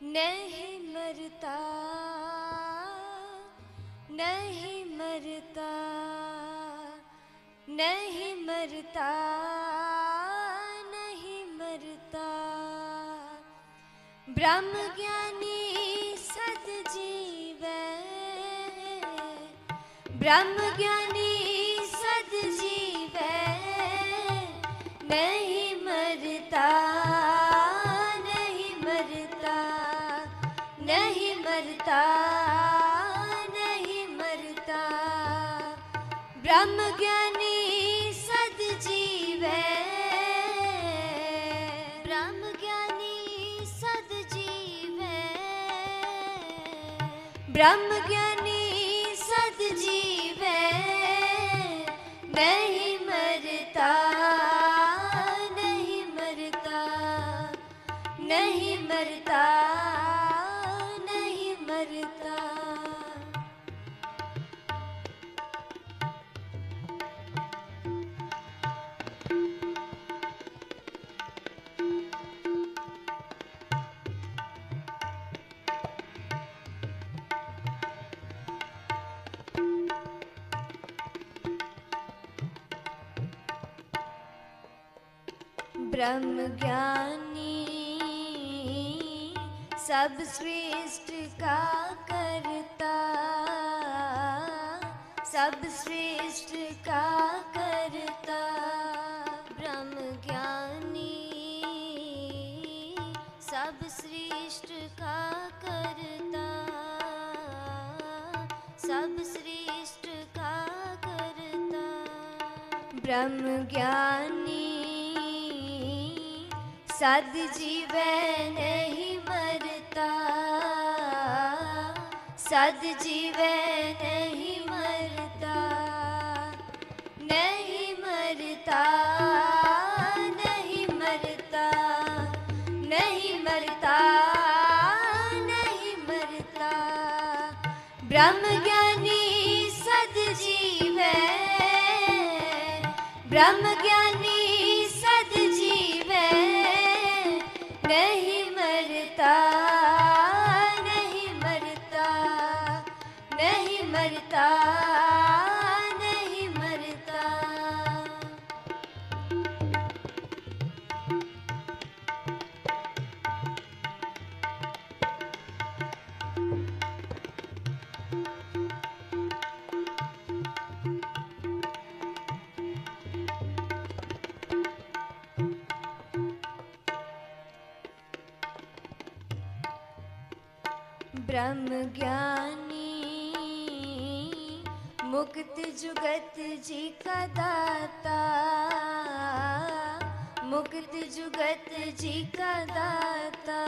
नहीं मरता नहीं मरता नहीं मरता नहीं मरता। ब्रह्म ज्ञानी सदजीव ब्रह्म ज्ञानी सदजीव नहीं ब्रह्म ज्ञानी ब्रह्म ज्ञानी सब श्रेष्ठ का करता। सब श्रेष्ठ का करता। ब्रह्म ज्ञानी सब श्रेष्ठ का करता। सब श्रेष्ठ का करता। ब्रह्म ज्ञानी सद जीव नहीं मरता। सद जीव नहीं मरता। नहीं मरता नहीं मरता। नहीं मरता नहीं मरता। ब्रह्म ज्ञानी सद जीव ब्रह्म ज्ञानी ब्रह्म ज्ञानी मुक्त जुगत जी का दाता, मुक्त जुगत जी का दाता।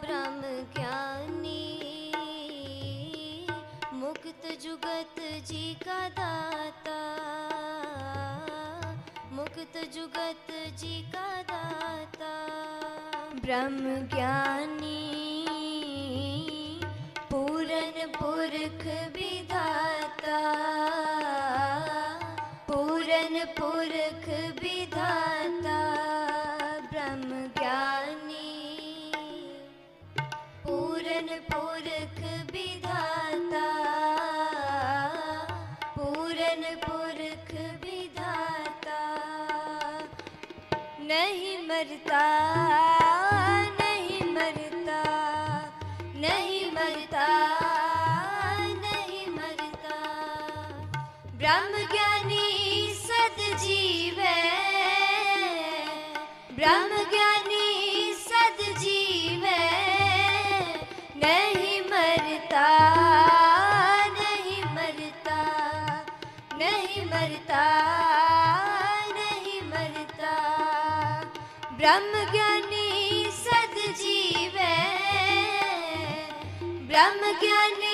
ब्रह्म ज्ञानी मुक्त जुगत जी का दाता, मुक्त जुगत जी का दाता। ब्रह्म ज्ञानी पुरख विधाता, पूरन पुरख विधाता, ब्रह्म ज्ञानी। पूरन पुरख विधाता, पूरन पुरख विधाता। नहीं मरता ਬ੍ਰਹਮ ਗਿਆਨੀ ਸਦ ਜੀਵੈ ਬ੍ਰਹਮ ਗਿਆਨੀ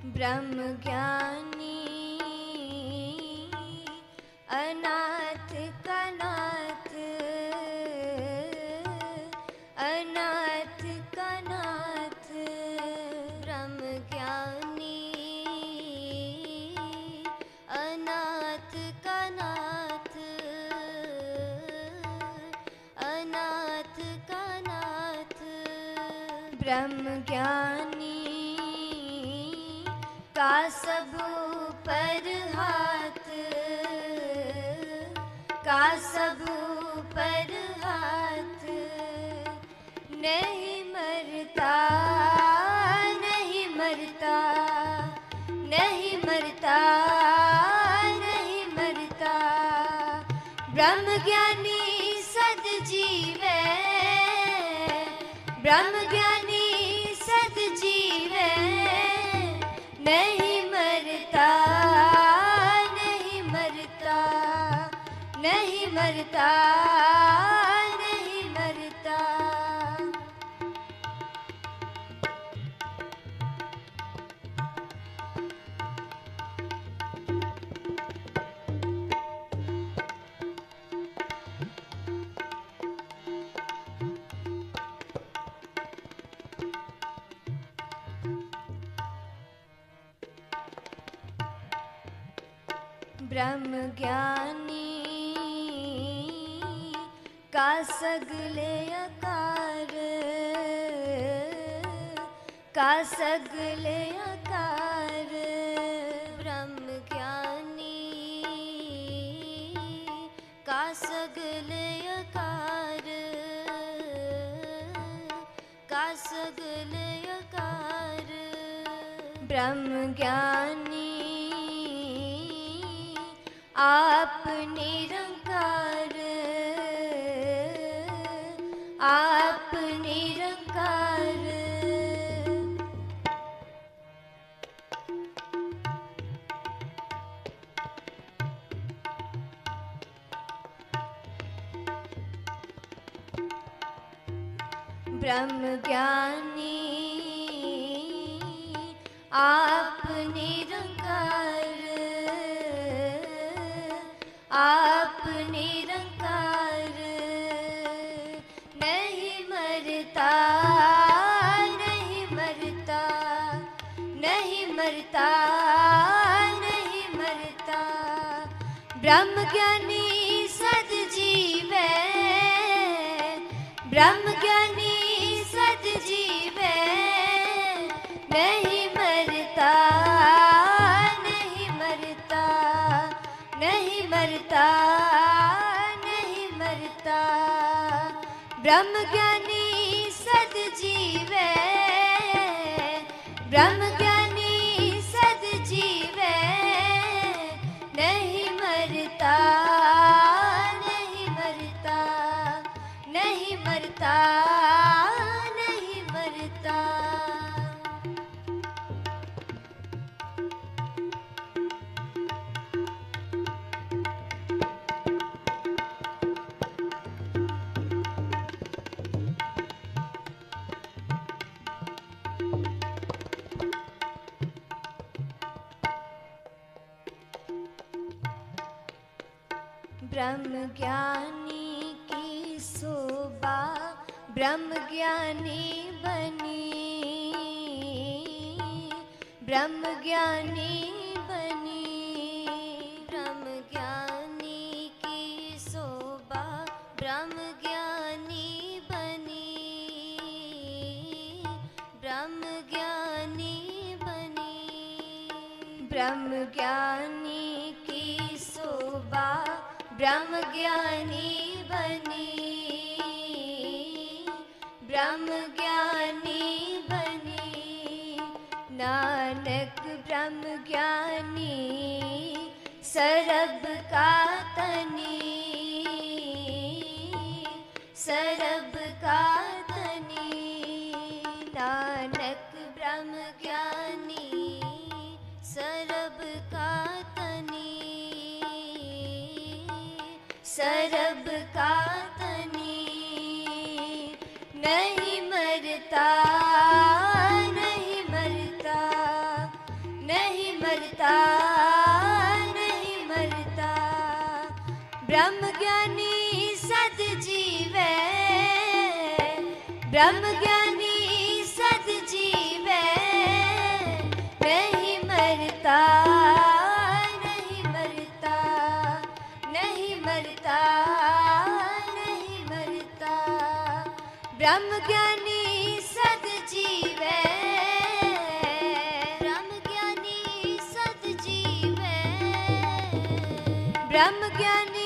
ब्रह्मज्ञानी अनाथ कनात् अनाथ कनाथ ब्रह्म अनाथ कनात् अनाथ कनात् ब्रह्म का सब पर हाथ का सब पर हाथ नहीं मरता नहीं मरता नहीं मरता मरता नहीं मरता। ब्रह्म ज्ञानी ਕਾ ਸਗਲੇ ਆਕਾਰ ਕਾ ਸਗਲੇ ਆਕਾਰ ਬ੍ਰਹਮ ਗਿਆਨੀ ਕਾ ਸਗਲੇ ਆਕਾਰ ਕਾ ਸਗਲੇ ਆਕਾਰ ਬ੍ਰਹਮ ਗਿਆਨੀ ਆਪ ਨਿਰੰਕਾਰ ब्रह्म ज्ञानी आप निरङ्कार निरङ्कारमी मरता नही मरता नहीं मरता ब्रह्म ज्ञानी सज जीव ब्रह्म ज्ञानी ਕਰਤਾ। ਬ੍ਰਹਮ ਗਿਆਨੀ ਸਦ ਜੀਵੇ। ਬ੍ਰਹਮ ब्रह्म ज्ञानी की शोभा ब्रह्म ज्ञानी बनी। ब्रह्म ज्ञानी बनी। ब्रह्म ज्ञानी की शोभा ब्रह्म ज्ञानी बनी। ब्रह्म ज्ञानी बनी। ब्रह्म ज्ञानी ब्रह्मज्ञानी ज्ञानी ब्रह्मज्ञानी ब्रह्म नानक ब्रह्मज्ञानी सरब का तनी सरब सरब ब नहीं मरता नहीं मरता नहीं मरता नहीं मरता। ब्रह्म ज्ञानी सद जीव ब्रह्म ज्ञा ਰਮ ਗਿਆਨੀ ਸਦ ਜੀਵੈ ਰਮ ਗਿਆਨੀ ਸਦ ਬ੍ਰਹਮ ਗਿਆਨੀ